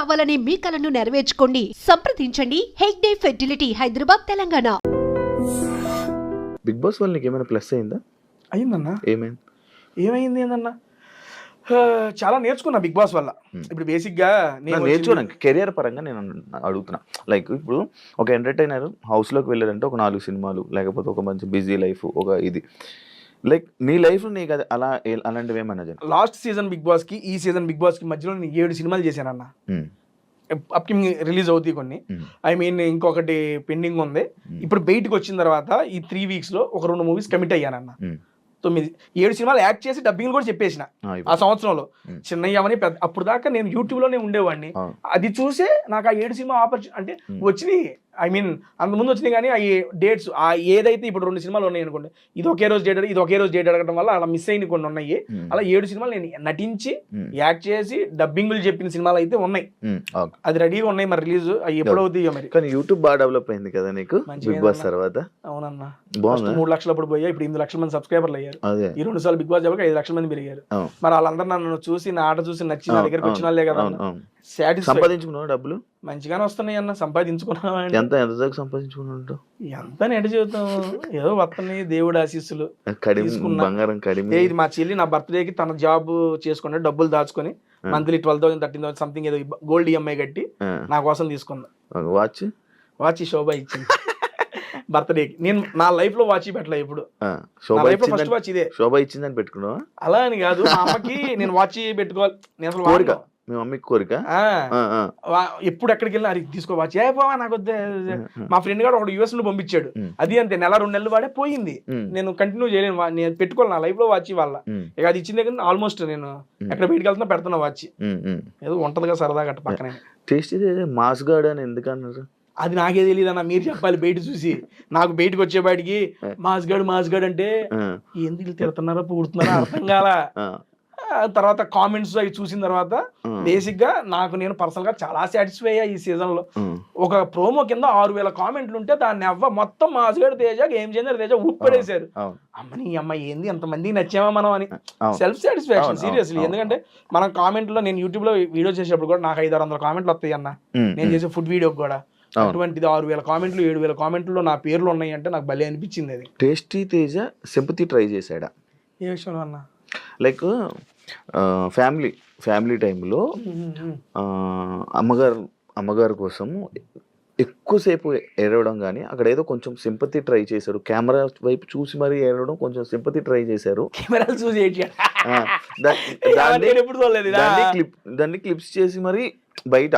కావాలనే మీ కలను నెరవేర్చుకోండి. సంప్రదించండి. Hegde fertility Hyderabad Telangana. Big boss వల్ల నీకు ఏమైనా ప్లస్ అయిందా? అయిందన్నా. ఏమైంది? ఏమైంది ఏందన్నా? చాలా నేర్చుకున్నా బిగ్ బాస్ వల్ల. Hmm. ఇప్పుడు బేసిక్గా నేను నేర్చుకోవడానికి కెరియర్ పరంగా నేను అడుగుతున్నా. లైక్ ఇప్పుడు ఒక ఎంటర్టైనర్ హౌస్లోకి వెళ్ళారంటే ఒక నాలుగు సినిమాలు లేకపోతే ఒక మంచి బిజీ లైఫ్ ఒక ఇది. లైక్ నీ లైఫ్ నీకు అది అలా అలాంటివి ఏమన్నా లాస్ట్ సీజన్ బిగ్ బాస్కి ఈ సీజన్ బిగ్ బాస్కి మధ్యలో నేను ఏడు సినిమాలు చేశానన్న. అప్కమింగ్ రిలీజ్ అవుతాయి కొన్ని. ఐ మీన్ ఇంకొకటి పెండింగ్ ఉంది. ఇప్పుడు బయటకు వచ్చిన తర్వాత ఈ త్రీ వీక్స్లో ఒక రెండు మూవీస్ కమిట్ అయ్యానన్న. తొమ్మిది ఏడు సినిమాలు యాక్ట్ చేసి డబ్బింగ్ కూడా చెప్పేసిన ఆ. సంవత్సరంలో. చిన్నయ్యమని పెద్ద అప్పుడు దాకా నేను యూట్యూబ్లోనే ఉండేవాడిని. అది చూసే నాకు ఆ ఏడు సినిమా ఆపర్చునిటీ అంటే. వచ్చినాయి. ఐ మీన్ ముందు వచ్చినాయి కానీ ఆ డేట్స్ ఆ ఏదైతే ఇప్పుడు రెండు సినిమాలు ఉన్నాయి అనుకోండి ఇది ఒకే రోజు డేట్ ఇది ఒకే రోజు డేట్ అడగడం వల్ల అలా మిస్ అయిన కొన్ని ఉన్నాయి. అలా ఏడు సినిమాలు నేను నటించి యాక్ట్ చేసి డబ్బింగ్లు చెప్పిన సినిమాలు అయితే ఉన్నాయి. అది రెడీగా ఉన్నాయి మరి రిలీజ్ అవి ఎప్పుడు అవుతాయో మరి. కానీ యూట్యూబ్ బాగా డెవలప్ అయింది కదా నీకు? Big boss. తర్వాత? అవునన్నా. మూడు లక్షలు అప్పుడు పోయా ఇప్పుడు ఎనిమిది లక్షల మంది సబ్స్క్రైబర్లు అయ్యారు. ఈ రెండు సార్లు బిగ్ బాస్ చెప్పక ఐదు లక్షల మంది పెరిగారు. మరి వాళ్ళందరూ నన్ను చూసి నా ఆట చూసి నచ్చి నా దగ్గరికి వచ్చిన వాళ్ళే కదా. సాటిస్ఫై సంపాదించుకున్నావు డబ్బులు? మంచిగానే వస్తున్నాయి అన్న సంపాదించుకున్నావా ఎంత ఎంత దాకా సంపాదించుకున్నావు ఎంత నెట జీవితం? ఏదో వస్తున్నాయి దేవుడు ఆశీస్సులు తీసుకున్నా. బంగారం కడిమి. ఇది మా చెల్లి నా బర్త్డేకి తన జాబ్ చేసుకుని డబ్బులు దాచుకొని. Monthly twelve thousand thirteen thousand something ఏదో గోల్డ్ ఈఎంఐ కట్టి నా కోసం తీసుకుంది ఒక వాచ్? వాచ్ శోభ ఇచ్చింది. బర్త్డేకి. నేను నా లైఫ్లో వాచ్ పెట్టలే ఇప్పుడు లైఫ్లో ఫస్ట్ వాచ్ ఇదే. శోభ ఇచ్చిందని పెట్టుకున్నావా? అలా అని కాదు మా అమ్మకి నేను వాచ్ పెట్టుకోవాలి. నేను అసలు. మీ మమ్మీకి కోరిక? ఎప్పుడు ఎక్కడికి వెళ్ళినా అది తీసుకో వాచ్ ఏ పోవా నాకు మా ఫ్రెండ్ గారు ఒకడు యూఎస్ నుండి పంపించాడు. అది అంతే నెల రెండు నెలలు వాడే పోయింది. నేను కంటిన్యూ చేయలేను నేను పెట్టుకోవాలి నా లైఫ్లో వాచ్ వాళ్ళ ఇక అది ఇచ్చిన దగ్గర ఆల్మోస్ట్ నేను ఎక్కడ బయటికి వెళ్తున్నా పెడుతున్నా వాచ్. ఏదో ఉంటదిగా సరదాగా అట్ట పక్కనే. టేస్ట్ మాస్ గార్డ్ అని ఎందుకు అన్నారు అది నాకే తెలియదు అన్న మీరు చెప్పాలి బయట చూసి. నాకు బయటకు వచ్చే బయటికి మాస్గడ్ మాస్గడ్ అంటే ఎందుకు తిడుతున్నారా పుడుతున్నారా అర్థం కాలా. తర్వాత కామెంట్స్ అవి చూసిన తర్వాత బేసిక్గా నాకు నేను పర్సనల్గా చాలా సాటిస్ఫై అయ్యా ఈ సీజన్లో. ఒక ప్రోమో కింద ఆరు వేల కామెంట్లు ఉంటే దాన్ని అవ్వ మొత్తం మాస్గడ్ తేజ గేమ్ చేంజర్ తేజ ఉప్పడేశారు అమ్మని అమ్మ ఏంది ఎంతమందికి నచ్చామా మనం అని. సెల్ఫ్ సాటిస్ఫాక్షన్ సీరియస్లీ ఎందుకంటే మనం కామెంట్లో నేను యూట్యూబ్లో వీడియో చేసేటప్పుడు కూడా నాకు ఐదు ఆరు వందల కామెంట్లు వస్తాయి అన్న. నేను చేసే ఫుడ్ వీడియోకి కూడా. అటువంటిది ఆరు వేల కామెంట్లు ఏడు వేల కామెంట్లు నా పేర్లు ఉన్నాయి అంటే నాకు భలే అనిపించింది అది. టేస్టీ తేజ సింపతి ట్రై చేశాడా? ఏ విషయంలో అన్న? లైక్ ఫ్యామిలీ ఫ్యామిలీ టైంలో అమ్మగారు అమ్మగారి కోసం ఎక్కువసేపు ఏడవడం కానీ అక్కడ ఏదో కొంచెం సింపతి ట్రై చేశారు కెమెరా వైపు చూసి మరీ ఏడవడం కొంచెం సింపతి ట్రై చేశారు. దాన్ని. దాన్ని క్లిప్ దాన్ని క్లిప్స్ చేసి మరి బయట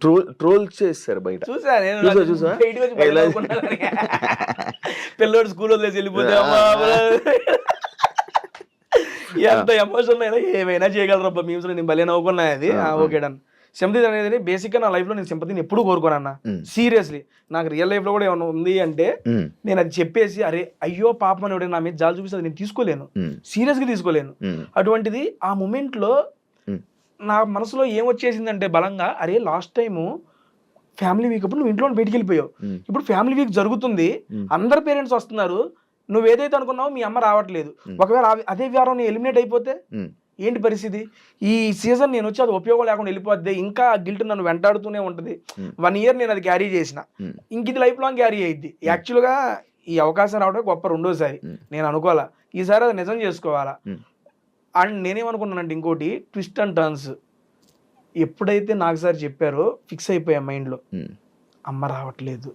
ట్రోల్ ట్రోల్ చేస్తారు బయట. చూసా చూసా, చూసా? పిల్లోడు స్కూల్ వదిలేసి వెళ్ళిపోతే. ఎంత ఎమోషన్ అయినా ఏమైనా చేయగలరబ్బా మీమ్స్ నేను భలే నవ్వుకున్నా అది. Okay done. సింపతి అనేది బేసిక్గా నా లైఫ్లో నేను సింపతిని ఎప్పుడు కోరుకోనన్న సీరియస్లీ నాకు రియల్ లైఫ్లో కూడా ఏమైనా ఉంది అంటే నేను అది చెప్పేసి అరే అయ్యో పాపం అని ఎవడైనా నా మీద జాలి చూపిస్తే అది నేను తీసుకోలేను. సీరియస్గా తీసుకోలేను. అటువంటిది ఆ మూమెంట్లో. నా మనసులో ఏం వచ్చేసిందంటే బలంగా అరే లాస్ట్ టైము ఫ్యామిలీ వీక్ అప్పుడు నువ్వు ఇంట్లో బయటికి వెళ్ళిపోయావు. ఇప్పుడు ఫ్యామిలీ వీక్ జరుగుతుంది. అందరు పేరెంట్స్ వస్తున్నారు. నువ్వు ఏదైతే అనుకున్నావో మీ అమ్మ రావట్లేదు. ఒకవేళ అదే వారం నీ ఎలిమినేట్ అయిపోతే ఏంటి పరిస్థితి? ఈ సీజన్ నేను వచ్చి అది ఉపయోగం లేకుండా వెళ్ళిపోద్ది. ఇంకా గిల్ట్ నన్ను వెంటాడుతూనే ఉంటుంది. వన్ ఇయర్ నేను అది క్యారీ చేసిన. ఇంక ఇది లైఫ్ లాంగ్ క్యారీ అయ్యిద్ది యాక్చువల్గా ఈ అవకాశం రావడం గొప్ప రెండోసారి. నేను అనుకోవాలా? ఈసారి అది నిజం చేసుకోవాలా. అండ్ నేనేమనుకున్నానంటే ఇంకోటి ట్విస్ట్ అండ్ టర్న్స్ ఎప్పుడైతే నాకు సార్ చెప్పారో ఫిక్స్ అయిపోయా మైండ్లో అమ్మ రావట్లేదు.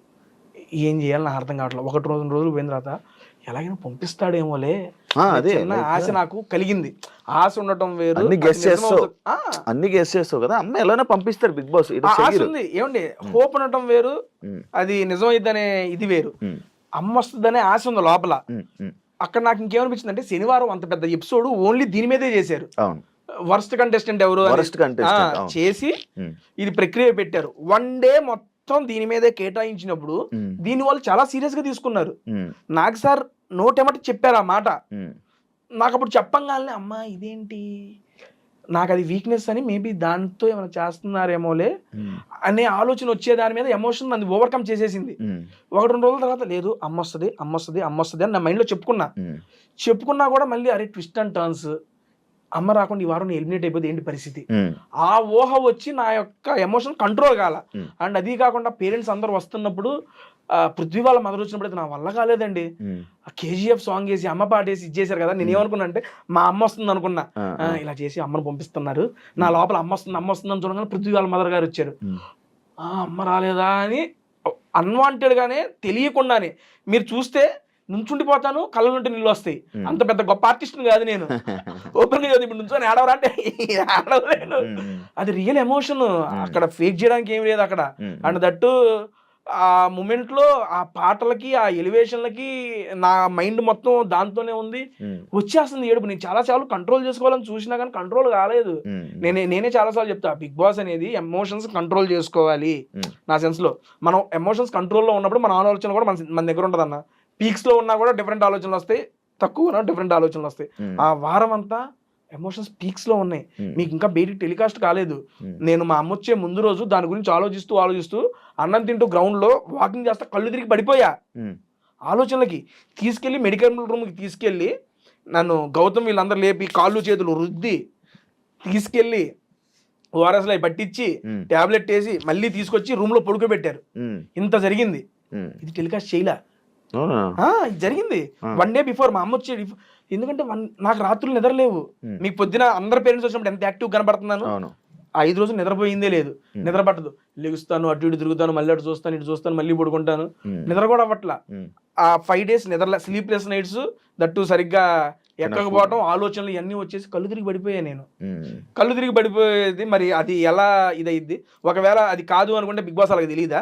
ఏం చేయాలి నాకు అర్థం కావట్లేదు. ఒకటి రోజు రోజులు పోయిన తర్వాత ఎలాగైనా పంపిస్తాడేమోలే అదే ఆశ నాకు కలిగింది. ఆశ ఉండటం వేరు అన్ని నిజం చేస్తావు. అన్ని గెస్ చేస్తావు కదా? అమ్మ ఎలానో పంపిస్తారు బిగ్ బాస్ ఆశ. ఉంది. ఏమండి? హోప్ ఉండటం వేరు అది నిజమైద్దనే ఇది వేరు. అమ్మ వస్తుందనే ఆశ ఉంది లోపల. అక్కడ నాకు ఇంకేమనిపించింది అంటే శనివారం అంత పెద్ద ఎపిసోడ్ ఓన్లీ దీని మీదే చేశారు. వర్స్ట్ కంటెస్టెంట్ ఎవరు చేసి ఇది ప్రక్రియ పెట్టారు. వన్ డే మొత్తం దీని మీదే కేటాయించినప్పుడు దీని వాళ్ళు చాలా సీరియస్గా తీసుకున్నారు నాకు సార్ నోటెమట చెప్పారు ఆ మాట. నాకు అప్పుడు చెప్పంగానే అమ్మా ఇదేంటి? నాకు అది వీక్నెస్ అని మేబీ దాంతో ఏమైనా చేస్తున్నారేమోలే అనే ఆలోచన వచ్చే దాని మీద ఎమోషన్ నన్ను ఓవర్కమ్ చేసేసింది. ఒకటి రెండు రోజుల తర్వాత లేదు అమ్మ వస్తుంది అమ్మ వస్తుంది అమ్మ వస్తుంది అని నా మైండ్లో చెప్పుకున్నా. చెప్పుకున్నా కూడా మళ్ళీ అరే ట్విస్ట్ అండ్ టర్న్స్ అమ్మ రాకుండా ఈ వారం ఎలిమినేట్ అయిపోతే ఏంటి పరిస్థితి? ఆ ఊహ వచ్చి నా యొక్క ఎమోషన్ కంట్రోల్ కాల. అండ్ అది కాకుండా పేరెంట్స్ అందరు వస్తున్నప్పుడు పృథ్వీ వాళ్ళ మదర్ వచ్చినప్పుడు అయితే నా వల్ల కాలేదండి. కేజీఎఫ్ సాంగ్ వేసి అమ్మ పాట వేసి ఇచ్చేసారు కదా నేను ఏమనుకున్నా అంటే మా అమ్మ వస్తుంది అనుకున్నా. ఇలా చేసి అమ్మను పంపిస్తున్నారు. నా లోపల అమ్మ వస్తుంది అమ్మ వస్తుంది అని చూడగానే పృథ్వీ వాళ్ళ మదర్ గారు వచ్చారు. అమ్మ రాలేదా అని అన్వాంటెడ్ గానే తెలియకుండానే మీరు చూస్తే నుంచుండిపోతాను కళ్ళ నుండి నీళ్ళు వస్తాయి. అంత పెద్ద గొప్ప ఆర్టిస్ట్ కాదు నేను. ఓపెన్గా ఇప్పుడు నుంచొని ఆడవరా అంటే ఉమ్, అది రియల్ ఎమోషన్. అక్కడ ఫేక్ చేయడానికి ఏం లేదు అక్కడ. అండ్ దట్టు ఆ మూమెంట్లో ఆ పాటలకి ఆ ఎలివేషన్లకి నా మైండ్ మొత్తం దాంతోనే ఉంది. వచ్చేస్తుంది ఏడుపు. నేను చాలా సార్లు కంట్రోల్ చేసుకోవాలని చూసినా కానీ కంట్రోల్ కాలేదు. నేనే నేనే చాలాసార్లు చెప్తా బిగ్ బాస్ అనేది ఎమోషన్స్ కంట్రోల్ చేసుకోవాలి. నా సెన్స్లో మనం ఎమోషన్స్ కంట్రోల్లో ఉన్నప్పుడు మన ఆలోచన కూడా మన మన దగ్గర ఉంటుంది అన్న పీక్స్లో ఉన్నా కూడా డిఫరెంట్ ఆలోచనలు వస్తాయి. తక్కువ డిఫరెంట్ ఆలోచనలు వస్తాయి. ఉమ్, ఆ వారం అంతా ఎమోషన్స్ పీక్స్లో ఉన్నాయి. ఉమ్, మీకు ఇంకా బయటికి టెలికాస్ట్ కాలేదు. ఉమ్, నేను మా అమ్మ వచ్చే ముందు రోజు దాని గురించి ఆలోచిస్తూ ఆలోచిస్తూ అన్నం తింటూ గ్రౌండ్లో వాకింగ్ చేస్తా కళ్ళు తిరిగి పడిపోయా. ఆలోచనలకి తీసుకెళ్ళి మెడికల్ రూమ్కి తీసుకెళ్ళి నన్ను గౌతమ్ వీళ్ళందరూ లేపి కాళ్ళు చేతులు రుద్ది తీసుకెళ్ళి ఓఆర్ఎస్లో పట్టించి ఉమ్, ట్యాబ్లెట్ వేసి మళ్ళీ తీసుకొచ్చి రూమ్లో పడుకోబెట్టారు. ఇంత జరిగింది. ఇది టెలికాస్ట్ చేయలే? జరిగింది. వన్ డే బిఫోర్ మా అమ్మ వచ్చేది ఎందుకంటే నాకు రాత్రులు నిద్రలేవు. మీకు పొద్దున అందరు పేరెంట్స్ వచ్చినప్పుడు ఎంత యాక్టివ్ కనబడుతున్నాను ఐదు రోజులు నిద్రపోయిందే లేదు. నిద్ర పట్టదు. లెగుస్తాను అటు ఇటు తిరుగుతాను మళ్ళీ అటు చూస్తాను ఇటు చూస్తాను మళ్ళీ పడుకుంటాను. నిద్ర కూడా అవ్వట్లా ఆ ఫైవ్ డేస్ నిద్ర స్లీప్లెస్ నైట్స్ దట్టు సరిగ్గా ఎక్కకపోవటం ఆలోచనలు ఇవన్నీ వచ్చేసి కళ్ళు తిరిగి పడిపోయా నేను. కళ్ళు తిరిగి పడిపోయేది మరి అది ఎలా ఇదైద్ది? ఒకవేళ అది కాదు అనుకుంటే బిగ్ బాస్ అలాగే తెలియదా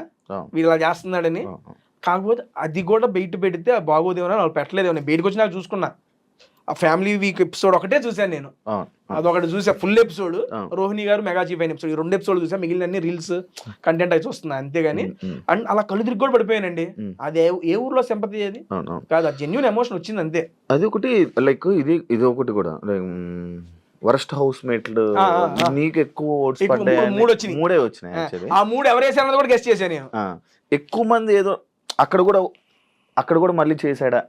వీళ్ళు ఇలా చేస్తున్నాడని. కాకపోతే అది కూడా బయట పెడితే బాగోదేమో వాళ్ళు పెట్టలేదేమో నేను బయటకు వచ్చి నాకు చూసుకున్నా. ఆ ఫ్యామిలీ వీక్ ఎపిసోడ్ ఒకటే చూశాను నేను. అదొకటి చూసా ఫుల్ ఎపిసోడ్. రోహిణి గారు మెగా చీఫ్ అయిన ఎపిసోడ్ ఈ రెండు ఎపిసోడ్ చూసా మిగిలిన అన్ని రీల్స్ కంటెంట్ అయి చూస్తున్నా అంతేగాని. అండ్ అలా కళ్ళు తిరిగి కూడా పడిపోయానండి. అది ఏ- ఊర్లో సింపతి అది. కాదు ఆ జెన్యున్ ఎమోషన్ వచ్చింది అంతే. అది ఒకటి లైక్ ఇది ఇది ఒకటి కూడా. వరస్ట్ హౌస్ ఆ. నీకు ఎక్కువ ఓట్స్ పడ్డాయి మూడు- వచ్చినాయి. మూడే వచ్చినాయి యాక్చువల్లీ ఆ మూడు ఎవరేసారన్నది కూడా గెస్ట్ చేశాను నేను. ఎక్కువ మంది ఏదో అక్కడ కూడా అక్కడ కూడా మళ్ళీ చేశాడా?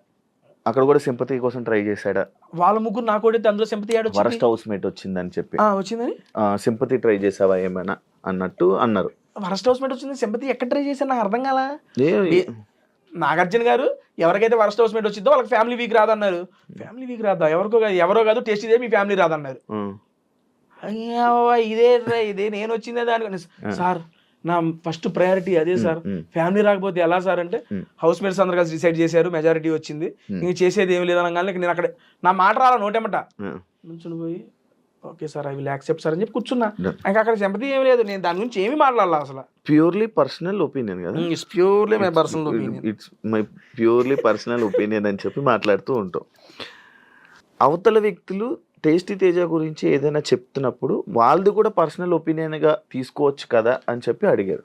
అక్కడ కూడా సింపతి కోసం ట్రై చేశాడా? వాళ్ళ ముగ్గురు నాకు అందులో సింపతి వరస్ట్ హౌస్ మేట్ వచ్చిందని చెప్పి. వచ్చిందని? సింపతి ట్రై చేసావా ఏమైనా అన్నట్టు అన్నారు. వరస్ట్ హౌస్ మేట్ వచ్చింది? సింపతి ఎక్కడ ట్రై చేశాను నాకు అర్థం కాలా? నాగార్జున గారు ఎవరికైతే వరస్ట్ హౌస్ మేట్ వచ్చిందో వాళ్ళకి ఫ్యామిలీ వీక్ రాదన్నారు. ఫ్యామిలీ వీక్ రాదా? ఎవరికో కాదు ఎవరో కాదు టేస్ట్ ఇదే మీ ఫ్యామిలీ రాదన్నారు. ఇదే ఇదే నేను వచ్చిందే దాని సార్ నా ఫస్ట్ ప్రయారిటీ అదే సార్. ఫ్యామిలీ రాకపోతే ఎలా సార్ అంటే. హౌస్ మేట్స్ అందరు కలిసి డిసైడ్ చేశారు మెజారిటీ వచ్చింది. ఇంక చేసేది ఏమి లేదనగానే నేను అక్కడ నా మాట రాలా నోటేమట నుంచుని పోయి okay sir I will accept sir అని చెప్పి కూర్చున్నా. ఇంకా అక్కడ సింపతి ఏమి లేదు. నేను దాని గురించి ఏమి మాట్లాడాలి అసలు. ప్యూర్లీ పర్సనల్ ఒపీనియన్ కదా? It's purely my personal opinion it's my purely personal opinion అని చెప్పి మాట్లాడుతూ ఉంటాం. అవతల వ్యక్తులు టేస్టీ తేజ గురించి ఏదైనా చెప్తున్నప్పుడు వాళ్ళది కూడా పర్సనల్ ఒపీనియన్గా తీసుకోవచ్చు కదా అని చెప్పి అడిగారు.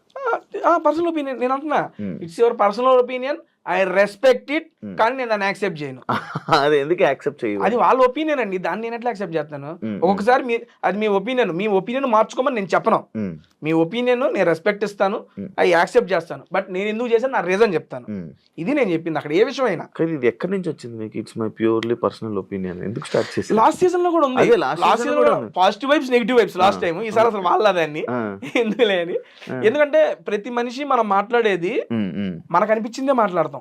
పర్సనల్ ఒపీనియన్ నేను అంటున్నా. It's your personal opinion. I respect it Hmm. కానీ నేను దాన్ని యాక్సెప్ట్ చేయను. అది ఎందుకు యాక్సెప్ట్ చేయవు అది వాళ్ళ ఒపీనియన్ అండి. దాన్ని నేను ఎట్లా యాక్సెప్ట్ చేస్తాను? Hmm. ఒక్కొక్కసారి మీ అది మీ ఒపీనియన్ మీ ఒపీనియన్ మార్చుకోమని నేను చెప్పను. ఉమ్, మీ ఒపీనియన్ నేను రెస్పెక్ట్ ఇస్తాను. Hmm. అది యాక్సెప్ట్ చేస్తాను. బట్ నేను ఎందుకు చేశాను? నా రీజన్ చెప్తాను. ఇది నేను చెప్పింది. అక్కడ ఏ విషయం అయినా ఇది ఎక్కడి నుంచి వచ్చింది మీకు? It's my purely personal opinion ఎందుకు స్టార్ట్ చేసి లాస్ట్ సీజన్లో కూడా ఉంది. లాస్ట్ సీజన్ కూడా. Positive vibes negative vibes last Ah. Time ఈసారి అసలు వాళ్ళదాన్ని ఎందుకులే అని. ఎందుకంటే ప్రతి మనిషి మనం మాట్లాడేది మనకు అనిపించిందే మాట్లాడతాం.